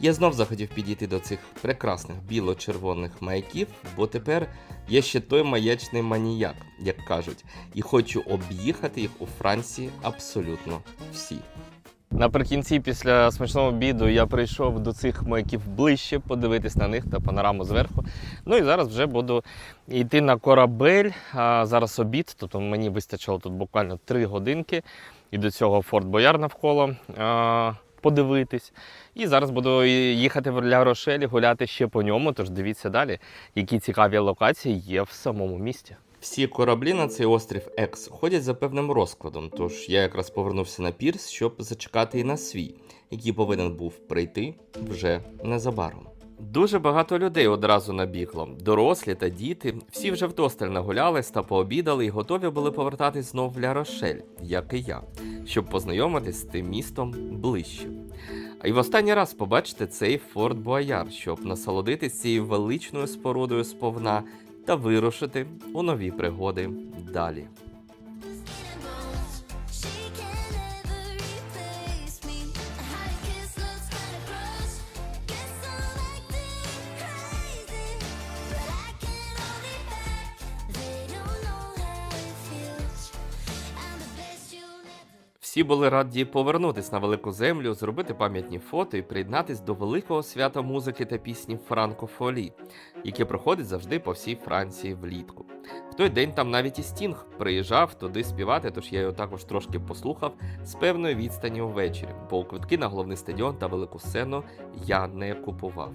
Я знов захотів підійти до цих прекрасних біло-червоних маяків, бо тепер я ще той маячний маніяк, як кажуть, і хочу об'їхати їх у Франції абсолютно всі. Наприкінці, після смачного обіду, я прийшов до цих маяків ближче, подивитись на них та панораму зверху. Ну і зараз вже буду йти на корабель. А зараз обід, тобто мені вистачило тут буквально 3 годинки. І до цього Форт Бояр навколо а, подивитись. І зараз буду їхати в Ля Рошелі, гуляти ще по ньому. Тож дивіться далі, які цікаві локації є в самому місті. Всі кораблі на цей острів Екс ходять за певним розкладом, тож я якраз повернувся на пірс, щоб зачекати і на свій, який повинен був прийти вже незабаром. Дуже багато людей одразу набігло. Дорослі та діти, всі вже вдосталь нагулялись та пообідали і готові були повертатись знов в Ля Рошель, як і я, щоб познайомитись з тим містом ближче. Й в останній раз побачити цей Форт Буаяр, щоб насолодитись цією величною спорудою сповна та вирушити у нові пригоди далі. Всі були раді повернутись на велику землю, зробити пам'ятні фото і приєднатись до великого свята музики та пісні Франкофолі, яке проходить завжди по всій Франції влітку. В той день там навіть і Стінг приїжджав туди співати, тож я його також трошки послухав з певної відстані увечері, бо квитки на головний стадіон та велику сцену я не купував.